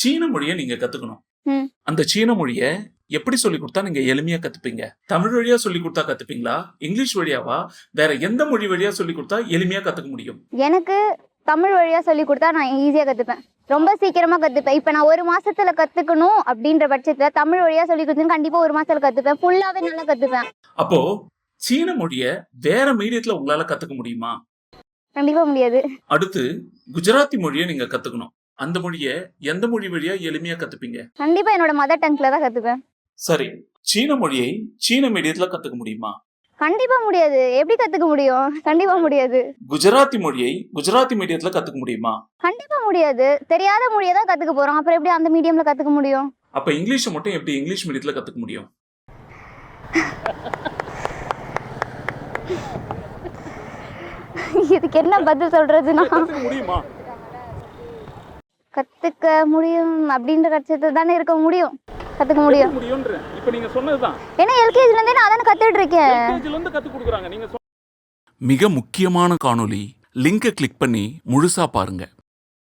சீன மொழியை நீங்க கத்துக்கணும். அந்த சீன மொழியை எப்படி சொல்லி கொடுத்தா நீங்க எளிமையா கத்துப்பீங்க? தமிழ் வழியா சொல்லி கொடுத்தா கத்துப்பீங்களா? இங்கிலீஷ் வழியாவா? வேற எந்த மொழி வழியா சொல்லி கொடுத்தா எளிமையா கத்துக்க முடியும்? எனக்கு தமிழ் வழியாக சொல்லி கொடுத்தா நான் ஈஸியாக கற்றுப்பேன் ரொம்ப சீக்கிரமாக கற்றுப்பேன் இப்போ நான் ஒரு மாசத்துல கற்றுக்கணும் அப்படின்ற பட்சத்தில் தமிழ் வழியாக சொல்லி கொடுத்தா கண்டிப்பாக ஒரு மாசத்துல கற்றுப்பேன் ஃபுல்லாகவே நல்லா கற்றுப்பேன் அப்போ சீன மொழியை வேற மீடியத்துல உங்களால கத்துக்க முடியுமா? கண்டிப்பாக முடியாது. அடுத்து குஜராத்தி மொழியை நீங்க கத்துக்கணும். அந்த மொழியை எந்த மொழி வழியா எளிமையா கத்துப்பீங்க? கண்டிப்பாக என்னோட மதர் டங்கில் தான் கற்றுப்பேன் சரி சீன மொழியை சீன மீடியத்துல கத்துக்க முடியுமா? கண்டிப்பாக முடியாது. எப்படி கற்றுக்க முடியும்? கண்டிப்பாக முடியாது. குஜராத்தி மொழியை குஜராத்தி மீடியத்துல கத்துக்க முடியுமா? கண்டிப்பாக முடியாது. தெரியாத மொழியை தான் கற்றுக்க போகிறோம் அப்புறம் எப்படி அந்த மீடியமில் கற்றுக்க முடியும்? அப்ப இங்கிலீஷை மட்டும் எப்படி இங்கிலீஷ் மீடியத்துல கத்துக்க முடியும்? இதுக்கு என்ன பதில் கத்துக்க முடியுமா? கற்றுக்க முடியும் அப்படின்ற கட்சத்தில் தானே இருக்க முடியும். கற்றுக்க முடியும். முடியும்ன்ற. இப்ப நீங்க சொன்னதுதான். ஏன்னா எல்கேஜிலேருந்தே நான் தானே கற்றுட்டு இருக்கேன். எல்கேஜில இருந்து கத்து கொடுக்குறாங்க. நீங்க மிக முக்கியமான காணொளி. லிங்கை கிளிக் பண்ணி முழுசா பாருங்க.